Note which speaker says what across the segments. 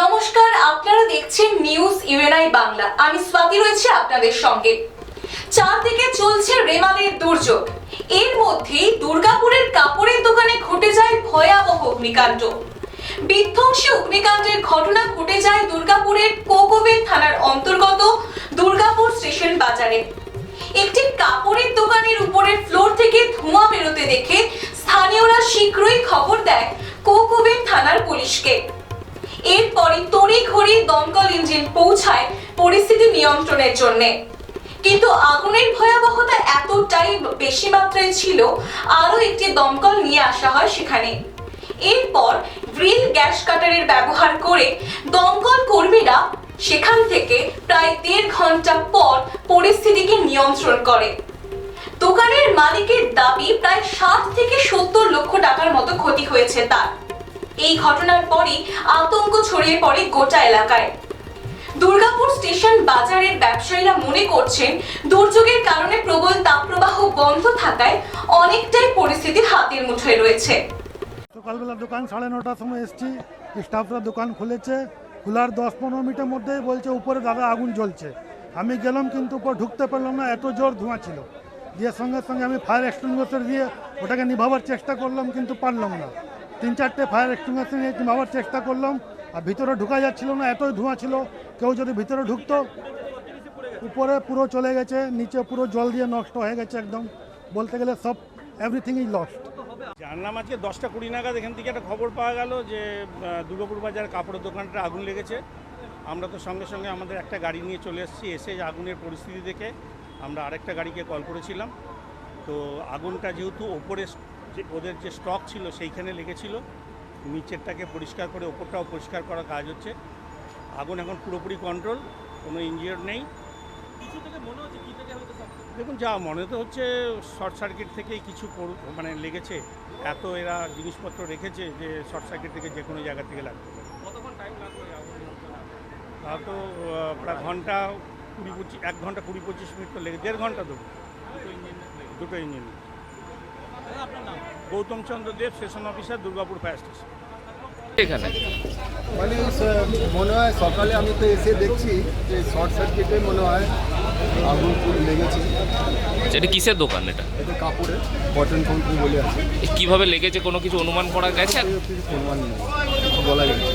Speaker 1: নমস্কার, আপনারা দেখছেন নিউজ ইউএনআই বাংলা। আমি স্বাতি রয়েছে আপনাদের সঙ্গে। চারদিকে চলছে রেমালের দুর্যোগ। এর মধ্যেই দুর্গাপুরের কাপড়ের দোকানে ঘটে যায় ভয়াবহ অগ্নিকাণ্ড। বিধ্বংসী অগ্নিকাণ্ডের ঘটনা ঘটে যায় দুর্গাপুরের কোকোবেন থানার অন্তর্গত দুর্গাপুর স্টেশন বাজারে। একটি কাপড়ের দোকানের উপরের ফ্লোর থেকে ধোঁয়া বেরোতে দেখে স্থানীয়রা শীঘ্রই খবর দেয় কোকোবেন থানার পুলিশকে। এরপরই তড়িঘড়ি দমকল ইঞ্জিন পৌঁছায় পরিস্থিতি নিয়ন্ত্রণের জন্য। কিন্তু আগুনের ভয়াবহতা এতটাই বেশি মাত্রায় ছিল, আরও একটি দমকল নিয়ে আসা হয় সেখানে। এরপর গ্রিল গ্যাস কাটারের ব্যবহার করে দমকল কর্মীরা সেখান থেকে প্রায় দেড় ঘণ্টা পর পরিস্থিতিকে নিয়ন্ত্রণ করে। দোকানের মালিকের দাবি, প্রায় ষাট থেকে সত্তর লক্ষ টাকার মতো ক্ষতি হয়েছে তার। এই ঘটনার পরই আতঙ্ক ছড়িয়ে পড়ে গোটা এলাকায়। দুর্গাপুর স্টেশন বাজারের ব্যবসায়ীরা মনে করছেন, দুর্যোগের কারণে প্রবল তাপপ্রবাহ বন্ধ থাকায় অনেকটাই পরিস্থিতি হাতের মুঠোয় রয়েছে।
Speaker 2: সকালবেলা দোকান সাড়ে নটার সময় এসছি স্টাফরা দোকান খুলেছে, খোলার দশ পনেরো মিনিটের মধ্যেই বলছে উপরে দাদা আগুন জ্বলছে। আমি গেলাম কিন্তু উপর ঢুকতে পারলাম না, এত জোর ধোঁয়া ছিল। দিয়ে সঙ্গে সঙ্গে আমি ফায়ার এক্সটিংগুইশার দিয়ে ওটাকে নিভাবার চেষ্টা করলাম কিন্তু পারলাম না। তিন চারটে ফায়ার এক্সটিংগুইশার নিয়ে নিভাবার চেষ্টা করলাম, আর ভিতরে ঢুকা যাচ্ছিল না, এতই ধোঁয়া ছিল, কেউ যদি ভিতরে ঢুকতো, উপরে পুরো চলে গেছে, নিচে পুরো জল দিয়ে নষ্ট হয়ে গেছে একদম। বলতে গেলে সব এভরিথিং ইজ লস্ট
Speaker 3: জানলাম আজকে দশটা কুড়ি নাগাদ, এখান থেকে একটা খবর পাওয়া গেল যে দুর্গাপুর বাজার কাপড়ের দোকানটা আগুন লেগেছে। আমরা তো সঙ্গে সঙ্গে আমাদের একটা গাড়ি নিয়ে চলে এসেছি, এসে আগুনের পরিস্থিতি দেখে আমরা আরেকটা গাড়িকে কল করেছিলাম। তো আগুনটা যেহেতু ওপরে যে ওদের যে স্টক ছিল সেইখানে লেগেছিল। নিচেরটাকে পরিষ্কার করে ওপরটাও পরিষ্কার করার কাজ হচ্ছে। আগুন এখন পুরোপুরি কন্ট্রোল কোনো ইঞ্জিওর নেই। দেখুন যা মনে তো হচ্ছে শর্ট সার্কিট থেকেই কিছু মানে লেগেছে। এত এরা জিনিসপত্র রেখেছে যে শর্ট সার্কিট থেকে যে কোনো জায়গা থেকে লাগতে পারে তা তো প্রায় ঘণ্টা কুড়ি পঁচিশ এক ঘণ্টা কুড়ি পঁচিশ মিনিট তো লেগে দেড় ঘণ্টা দেবো দুটো engine Gautam Chandra Deb station officer Durgapur fire station.
Speaker 4: এখানে?
Speaker 5: মানে মনে হয় সকালে আমি তো এসে দেখছি যে শর্ট সার্কিটে মনে হয় আগুন পুরো লেগেছে।
Speaker 4: এটা কিসের দোকান এটা?
Speaker 5: এটা কাপড়ের কটন কোম্পানি বলে আছে।
Speaker 4: কীভাবে লেগেছে? কোনো কিছু অনুমান করা গেছে?
Speaker 5: কিছু নেই বলা যাচ্ছে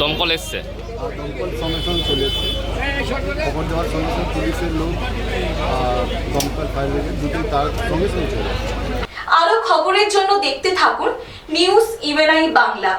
Speaker 4: দমকল এসছে?
Speaker 5: আর দমকল সঙ্গে সঙ্গে চলে এসছে। খবর দেওয়ার সঙ্গে সঙ্গে পুলিশের লোক আর দমকল ফায়ার ব্রিগেড দুটোই তার সঙ্গে সঙ্গে চলে
Speaker 1: আরও খবরের জন্য দেখতে থাকুন নিউজ ইউএনআই বাংলা।